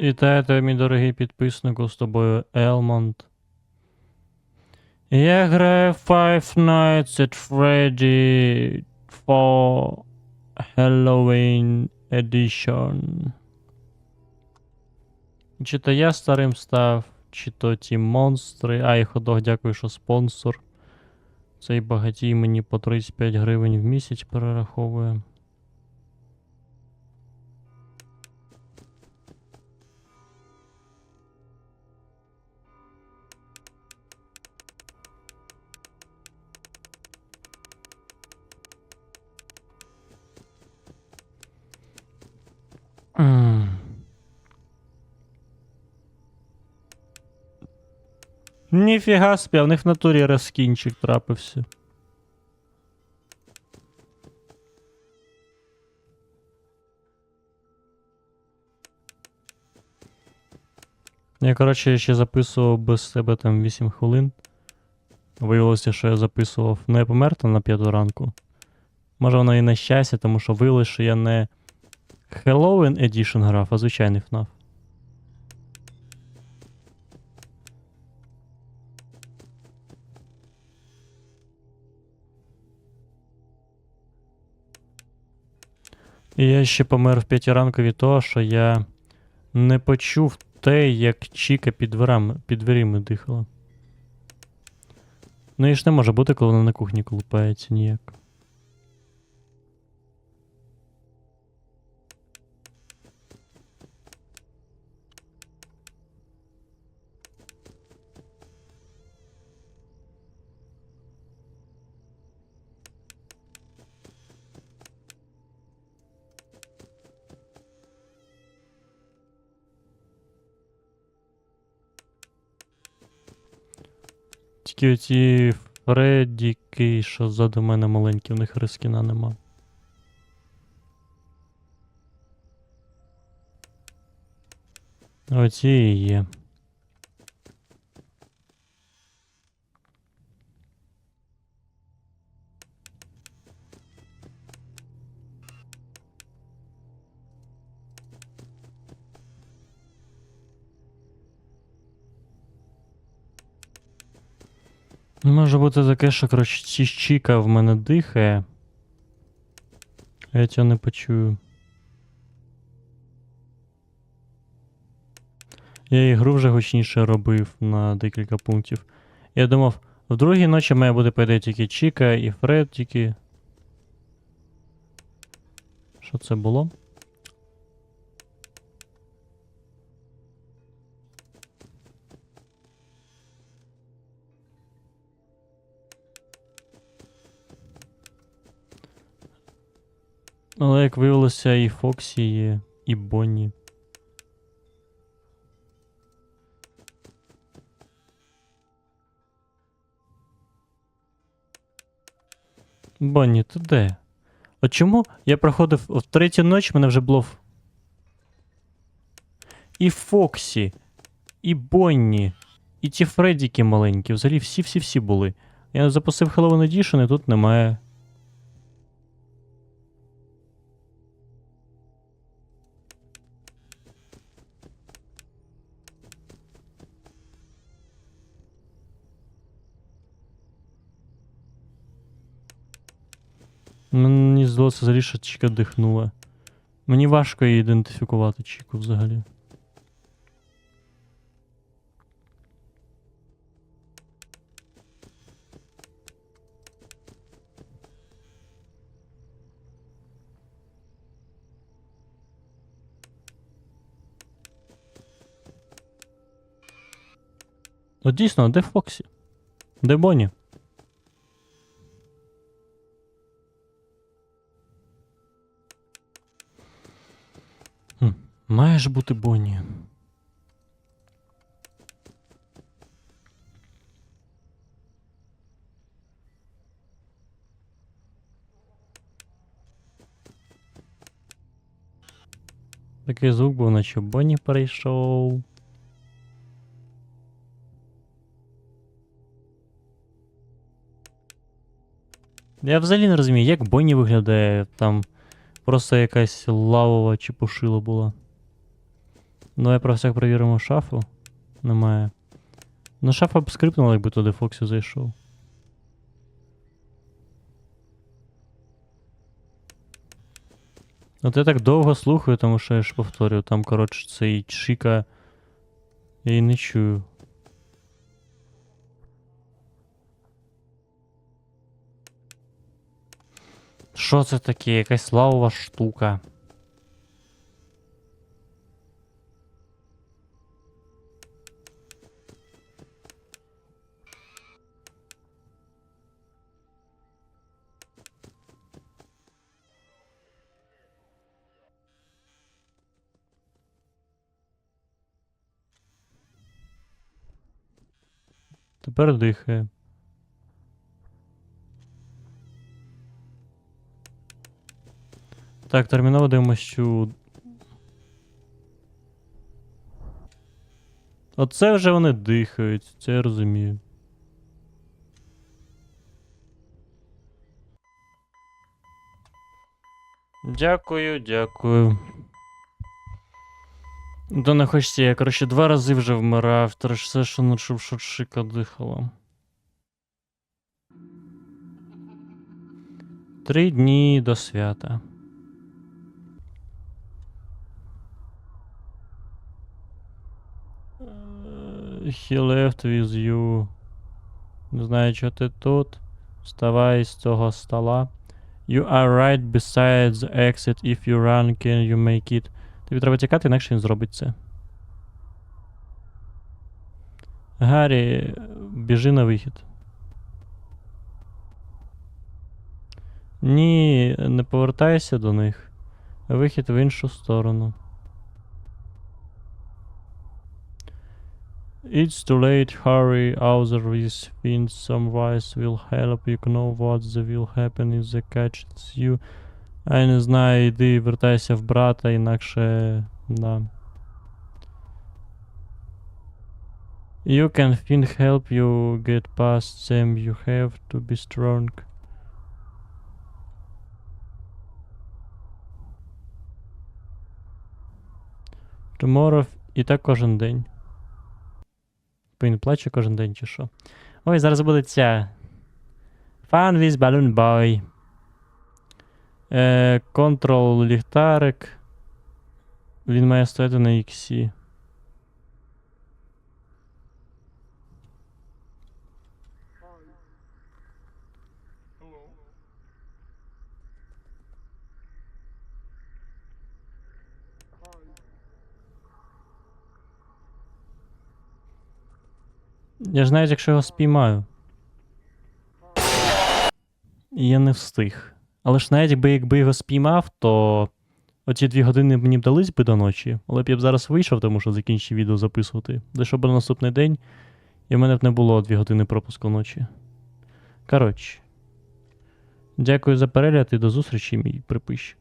Вітаю, мій дорогий підписнику, з тобою Елмонд. Я граю Five Nights at Freddy for Halloween Edition. Чи то я старим став, чи то ті монстри. А, і ходок, дякую, що спонсор. Цей багатій мені по 35 гривень в місяць перераховує. Ніфіга а в них в натурі розкінчик трапився. Я, коротше, ще записував без себе там 8 хвилин. Виявилося, що я записував. Ну, я помер там на 5 ранку. Може воно і на щастя, тому що виявилося, що я не Halloween Edition грав, а звичайний FNAF. І я ще помер в 5 ранку від того, що я не почув те, як Чіка під дверами, під дверима дихала. Ну і ж не може бути, коли вона на кухні колупається ніяк. Тільки оці Фреддіки, що ззаду мене маленькі, в них рискіна нема. Оці і є. Може бути таке, що коротше ці Чіка в мене дихає. Я цього не почую. Я ігру вже гучніше робив на декілька пунктів. Я думав, в другій ночі має бути пойде тільки Чіка і Фред тільки. Що це було? Але як виявилося, і Фоксі є, і Бонні. Бонні, ти де? От чому я проходив в третю ніч, мене вже було. І Фоксі, і Бонні, і ті Фреддіки маленькі. Взагалі всі-всі-всі були. Я запустив Halloween Edition, і тут немає. Мені здалося взагалі, Чіка дихнула. Мені важко її ідентифікувати Чіку взагалі. От дійсно, де Фоксі? Де Бонні? Має ж бути Бонні. Такий звук був, наче Бонні перейшов. Я взагалі не розумію, як Бонні виглядає там. Просто якась лавова чепушила була. Ну, я про всяк перевіримо шафу. Немає. Ну, шафа б скрипнула, якби туди Фоксі зайшов. От я так довго слухаю, тому що я ж повторюю, там, коротше, цей чика. Я її не чую. Що це таке? Якась лавова штука. Тепер дихає. Так, терміново дивимось цю. Оце вже вони дихають, це я розумію. Дякую, дякую. Да не хочеться, я, коротше, два рази вже вмирав, тож все, що не чув, що шика дихала. Три дні до свята. Е, He left with you. Не знаю, що ти тут. Вставай з цього стола. You are right beside the exit. If you run, can you make it? Тобі треба тікати, інакше він зробить це. Гаррі, біжи на вихід. Ні, не повертайся до них. Вихід в іншу сторону. It's too late, hurry, other find some wise will help you know what the will happen if the catches you. А я не знаю, йди, вертайся в брата, інакше. Да. You can find help you get past them, you have to be strong. Tomorrow і так кожен день. Він плаче кожен день чи що. Ой, зараз буде ця. Fun with Balloon Boy. Е, Control ліхтарик. Він має стояти на іксі. Я ж навіть якщо його спіймаю. Я не встиг. Але ж навіть якби, якби його спіймав, то оці дві години мені б дались би до ночі, але б я б зараз вийшов, тому що закінчив відео записувати. Зайшов би на наступний день, і в мене б не було дві години пропуску ночі. Коротше. Дякую за перегляд і до зустрічі, мій приписчик.